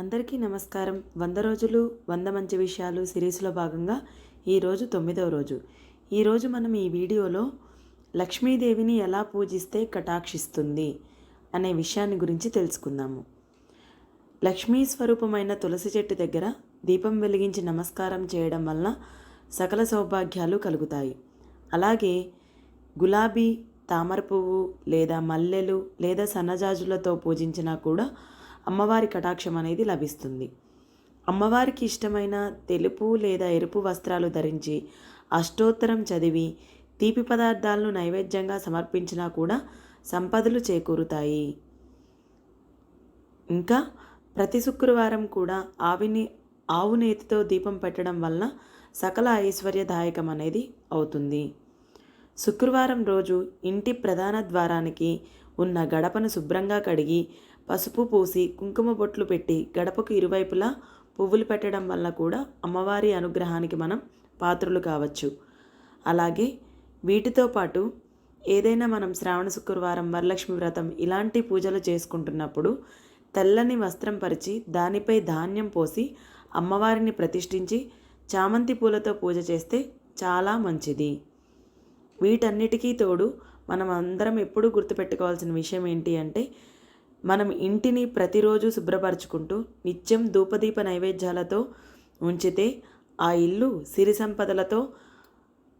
అందరికీ నమస్కారం. వంద రోజులు వంద మంచి విషయాలు సిరీస్లో భాగంగా ఈరోజు తొమ్మిదవ రోజు. ఈరోజు మనం ఈ వీడియోలో లక్ష్మీదేవిని ఎలా పూజిస్తే కటాక్షిస్తుంది అనే విషయాన్ని గురించి తెలుసుకుందాము. లక్ష్మీ స్వరూపమైన తులసి చెట్టు దగ్గర దీపం వెలిగించి నమస్కారం చేయడం వలన సకల సౌభాగ్యాలు కలుగుతాయి. అలాగే గులాబీ తామర పువ్వు లేదా మల్లెలు లేదా సన్నజాజులతో పూజించినా కూడా అమ్మవారి కటాక్షం అనేది లభిస్తుంది. అమ్మవారికి ఇష్టమైన తెలుపు లేదా ఎరుపు వస్త్రాలు ధరించి అష్టోత్తరం చదివి తీపి పదార్థాలను నైవేద్యంగా సమర్పించినా కూడా సంపదలు చేకూరుతాయి. ఇంకా ప్రతి శుక్రవారం కూడా ఆవిని ఆవు నేతితో దీపం పెట్టడం వలన సకల ఐశ్వర్యదాయకం అనేది అవుతుంది. శుక్రవారం రోజు ఇంటి ప్రధాన ద్వారానికి ఉన్న గడపను శుభ్రంగా కడిగి పసుపు పూసి కుంకుమ బొట్లు పెట్టి గడపకు ఇరువైపులా పువ్వులు పెట్టడం వల్ల కూడా అమ్మవారి అనుగ్రహానికి మనం పాత్రలు కావచ్చు. అలాగే వీటితో పాటు ఏదైనా మనం శ్రావణ శుక్రవారం వరలక్ష్మి వ్రతం ఇలాంటి పూజలు చేసుకుంటున్నప్పుడు తెల్లని వస్త్రం పరిచి దానిపై ధాన్యం పోసి అమ్మవారిని ప్రతిష్ఠించి చామంతి పూలతో పూజ చేస్తే చాలా మంచిది. వీటన్నిటికీ తోడు మనం అందరం ఎప్పుడూ గుర్తుపెట్టుకోవాల్సిన విషయం ఏంటి అంటే మనం ఇంటిని ప్రతిరోజు శుభ్రపరచుకుంటూ నిత్యం ధూపదీప నైవేద్యాలతో ఉంచితే ఆ ఇల్లు సిరి సంపదలతో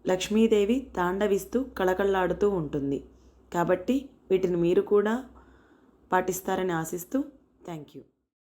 లక్ష్మీదేవి తాండవిస్తూ కళకళలాడుతూ ఉంటుంది. కాబట్టి వీటిని మీరు కూడా పాటిస్తారని ఆశిస్తూ థ్యాంక్ యూ